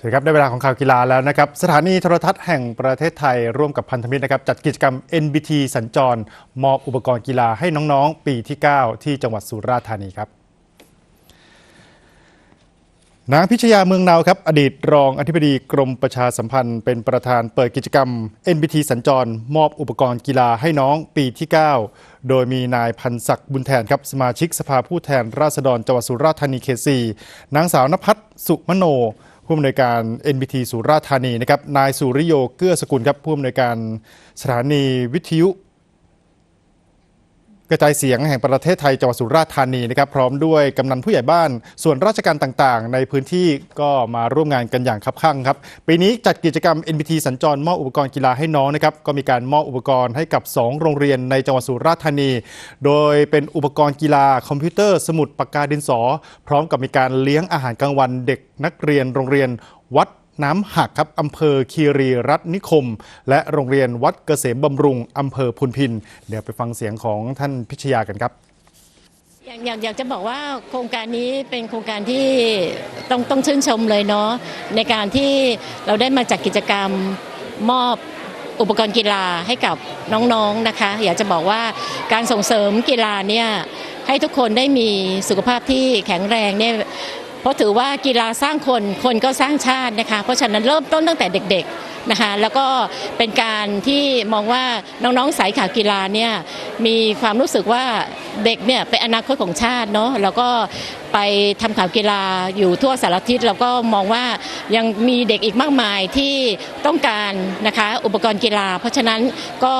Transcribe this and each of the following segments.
สวัสดีครับ ได้เวลาของข่าวกีฬาแล้วนะครับ สถานีโทรทัศน์แห่งประเทศไทยร่วมกับพันธมิตรนะครับ จัดกิจกรรม NBT สัญจร มอบอุปกรณ์กีฬาให้น้องๆ ปีที่ 9 ที่จังหวัดสุราษฎร์ธานีครับนางพิชยาเมืองนาวครับอดีตรองอธิบดีกรมประชาสัมพันธ์ เป็นประธานเปิดกิจกรรม NBT สัญจร มอบอุปกรณ์กีฬาให้น้องปีที่ 9 โดยมีนายพันศักดิ์บุญแทนครับสมาชิกสภาผู้แทนราษฎรจังหวัดสุราษฎร์ธานีเขตสี่นางสาวนภัสสุมโน ผู้อำนวยการ NBT สุราษฎร์ธานีนะครับนายสุริโยเกื้อสกุลครับผู้อำนวยการสถานีวิทยุ กระจายเสียงแห่งประเทศไทยจังหวัดสุราษฎร์ธานีนะครับพร้อมด้วยกำนันผู้ใหญ่บ้าน ส่วนราชการต่างๆ ในพื้นที่ก็มาร่วมงานกันอย่างคับคั่งครับปีนี้จัดกิจกรรม NBT สัญจรมอบอุปกรณ์กีฬาให้น้องนะครับก็มีการมอบอุปกรณ์ให้กับ 2 โรงเรียนในจังหวัดสุราษฎร์ธานี โดยเป็นอุปกรณ์กีฬาคอมพิวเตอร์สมุดปากกาดินสอ พร้อมกับมีการเลี้ยงอาหารกลางวันเด็กนักเรียนโรงเรียนวัด น้ำหักครับอำเภอคีรีรัตนิคม และโรงเรียนวัดเกษมบำรุงอำเภอพุนพิน เดี๋ยวไปฟังเสียงของท่านพิชยากันครับอยากอยากอยากจะบอกว่าโครงการนี้เป็นโครงการที่ต้องต้องชื่นชมเลยเนาะในการที่เราได้มาจัดกกิจกรรมมอบอุปกรณ์กีฬาให้กับน้องๆนะคะ อยากจะบอกว่าการส่งเสริมกีฬาเนี่ยให้ทุกคนได้มีสุขภาพที่แข็งแรงเนี่ย เพราะถือว่ากีฬาสร้างคนคนก็สร้างชาตินะคะเพราะฉะนั้นเริ่มต้นตั้งแต่เด็กๆนะคะแล้วก็เป็นการที่มองว่าน้องๆสายข่าวกีฬาเนี่ยมีความรู้สึกว่า เด็กเนี่ยเป็นอนาคตของชาติเนาะแล้วก็ไปทำข่าวกีฬาอยู่ทั่วสารทิศเราก็มองว่ายังมีเด็กอีกมากมายที่ต้องการนะคะอุปกรณ์กีฬา เพราะฉะนั้นก็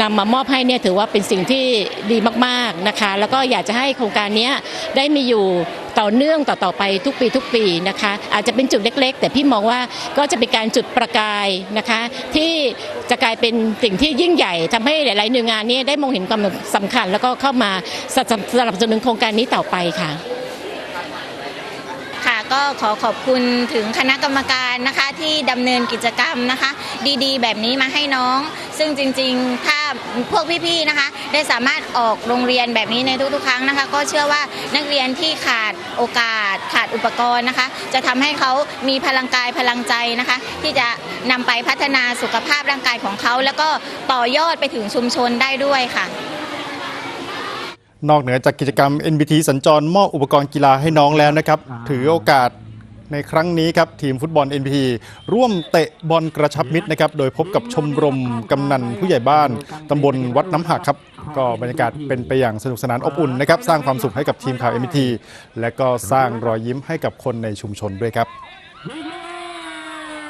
นำมามอบให้เนี่ยถือว่าเป็นสิ่งที่ดีมากๆนะคะ แล้วก็อยากจะให้โครงการเนี้ยได้มีอยู่ต่อเนื่องต่อๆไปทุกปีทุกปีนะคะ อาจจะเป็นจุดเล็ก ๆ แต่พี่มองว่าก็จะเป็นการจุดประกายนะคะที่ จะกลายเป็นสิ่งที่ยิ่งใหญ่ ทำให้หลายๆหน่วยงานนี้ได้มองเห็นความสำคัญ แล้วก็เข้ามาสนับสนับสนุนโครงการนี้ต่อไปค่ะค่ะก็ขอขอบคุณถึงคณะกรรมการนะคะที่ดำเนินกิจกรรมนะคะ ดีๆ แบบนี้มาให้น้อง ซึ่งจริงๆถ้า พวกพี่ๆนะคะ ได้สามารถออกโรงเรียนแบบนี้ในทุกๆครั้งนะคะ ก็เชื่อว่านักเรียนที่ขาดโอกาสขาดอุปกรณ์นะคะ จะทำให้เขามีพลังกายพลังใจนะคะ ที่จะนำไปพัฒนาสุขภาพร่างกายของเขา แล้วก็ต่อยอดไปถึงชุมชนได้ด้วยค่ะนอกเหนือจากกิจกรรม NBT สัญจรมอบอุปกรณ์กีฬาให้น้องแล้วนะครับ ถือโอกาส ในครั้งนี้ครับทีมฟุตบอล NPT ร่วมเตะบอลกระชับมิตรนะครับ โดยพบกับชมรมกำนันผู้ใหญ่บ้านตำบลวัดน้ำหักครับ ก็บรรยากาศเป็นไปอย่างสนุกสนานอบอุ่นนะครับ สร้างความสุขให้กับทีมข่าว NPT และก็สร้างรอยยิ้มให้กับคนในชุมชนด้วยครับ